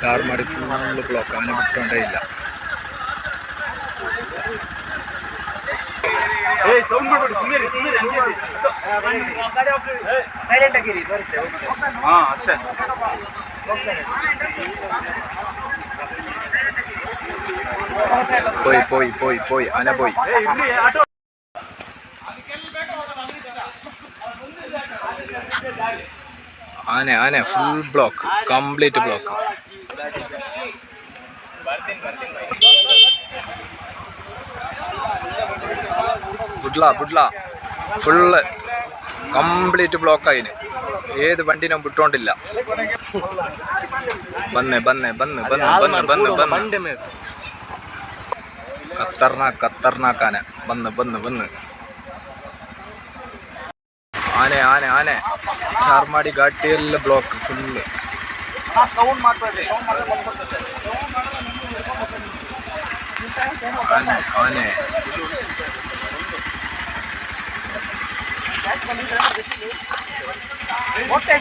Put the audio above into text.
ചാർമാടി full block അവനെ വിട്ടോണ്ടേ ഇല്ല silent ಆಗಿರಿ ಬರುತ್ತೆ ಹಾ ಅಷ್ಟೇ ಹೋಗ್ತಾನೆ പോയി പോയി പോയി പോയി ആന പോയി ആന ആനെ ഫുൾ ബ്ലോക്ക് കംപ്ലീറ്റ് ബ്ലോക്ക് ബുഡ്ല ബുഡ്ല. ഫുള്ള് കംപ്ലീറ്റ് ബ്ലോക്കായിന് ഏത് വണ്ടിനും വിട്ടോണ്ടില്ല. വന്ന് വന്ന് ബന്ന് ബന്ന് ബന്ന് ബന്ന് ബന്ന്. ഖത്തർനാക്ക് ഖത്തർനാക്ക് വന്ന് വന്ന് വന്ന് ಆನೆ ಆನೆ ಆನೆ. ಚಾರ್ಮಾಡಿ ಘಾಟಿ ಎಲ್ಲ ಬ್ಲಾಕ್ ಫುಲ್ ಆನೆ ಆನೆ. ಓದ್ತಾ